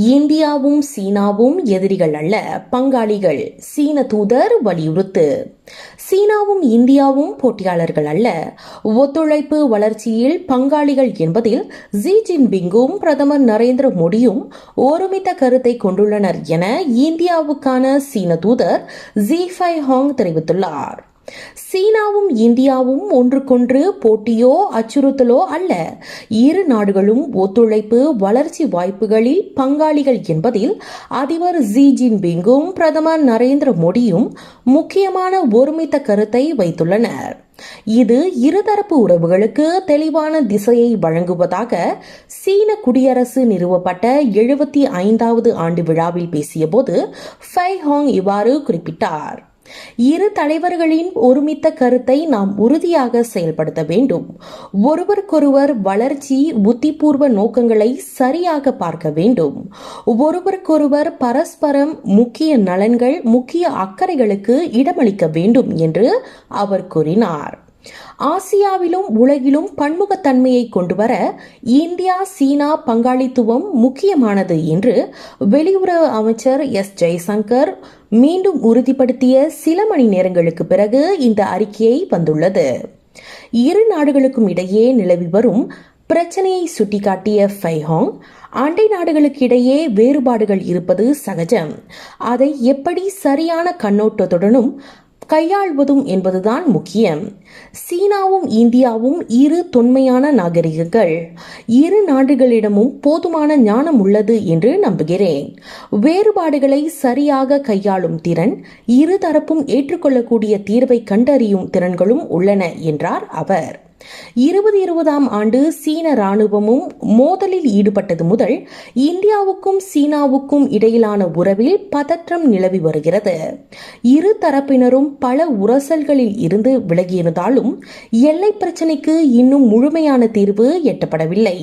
இந்தியாவும் சீனாவும் எதிரிகள் அல்ல பங்காளிகள். சீன தூதர் வலியுறுத்து. சீனாவும் இந்தியாவும் போட்டியாளர்கள் அல்ல. ஒத்துழைப்பு வளர்ச்சியில் பங்காளிகள் என்பதில் ஜி ஜின்பிங்கும் பிரதமர் நரேந்திர மோடியும் ஒருமித்த கருத்தை கொண்டுள்ளனர் என இந்தியாவுக்கான சீன தூதர் ஜி ஃபை ஹாங் தெரிவித்துள்ளார். சீனாவும் இந்தியாவும் ஒன்றுக்கொன்று போட்டியோ அச்சுறுத்தலோ அல்ல. இரு நாடுகளும் ஒத்துழைப்பு வளர்ச்சி வாய்ப்புகளில் பங்காளிகள் என்பதில் அதிபர் ஜி ஜின்பிங்கும் பிரதமர் நரேந்திர மோடியும் முக்கியமான ஒருமித்த கருத்தை வைத்துள்ளனர். இது இருதரப்பு உறவுகளுக்கு தெளிவான திசையை வழங்குவதாக சீன குடியரசு நிறுவப்பட்ட எழுபத்தி ஐந்தாவது ஆண்டு விழாவில் பேசியபோது ஃபை ஹாங் இவ்வாறு குறிப்பிட்டார். இரு தலைவர்களின் ஒருமித்த கருத்தை நாம் உறுதியாக செயல்படுத்த வேண்டும். ஒருவருக்கொருவர் வளர்ச்சி புத்திபூர்வ நோக்கங்களை சரியாக பார்க்க வேண்டும். ஒருவருக்கொருவர் பரஸ்பரம் முக்கிய நலன்கள் முக்கிய அக்கறைகளுக்கு இடமளிக்க வேண்டும் என்று அவர் கூறினார். ஆசியாவிலும் உலகிலும் பன்முகத்தன்மையை கொண்டுவர இந்தியா சீனா பங்காளித்துவம் முக்கியமானது என்று வெளியுறவு அமைச்சர் எஸ். ஜெய்சங்கர் மீண்டும் உறுதிப்படுத்திய சில மணி நேரங்களுக்கு பிறகு இந்த அறிக்கையை வந்துள்ளது. இரு நாடுகளுக்கும் இடையே நிலவி வரும் பிரச்சனையை சுட்டிக்காட்டிய ஃபைஹாங் அண்டை நாடுகளுக்கு இடையே வேறுபாடுகள் இருப்பது சகஜம். அதை எப்படி சரியான கண்ணோட்டத்துடனும் கையாள்வதும் என்பதுதான் முக்கியம். சீனாவும் இந்தியாவும் இரு தொன்மையான நாகரிகங்கள். இரு நாடுகளிடமும் போதுமான ஞானம் உள்ளது என்று நம்புகிறேன். வேறுபாடுகளை சரியாக கையாளும் திறன் இரு தரப்பும் ஏற்றுக்கொள்ளக்கூடிய தீர்வை கண்டறியும் திறன்களும் உள்ளன என்றார் அவர். இருபது இருபதாம் ஆண்டு சீன ராணுவமும் மோதலில் ஈடுபட்டது முதல் இந்தியாவுக்கும் சீனாவுக்கும் இடையிலான உறவில் பதற்றம் நிலவி வருகிறது. இரு தரப்பினரும் பல உரசல்களில் இருந்து விலகியிருந்தாலும் எல்லை பிரச்சினைக்கு இன்னும் முழுமையான தீர்வு எட்டப்படவில்லை.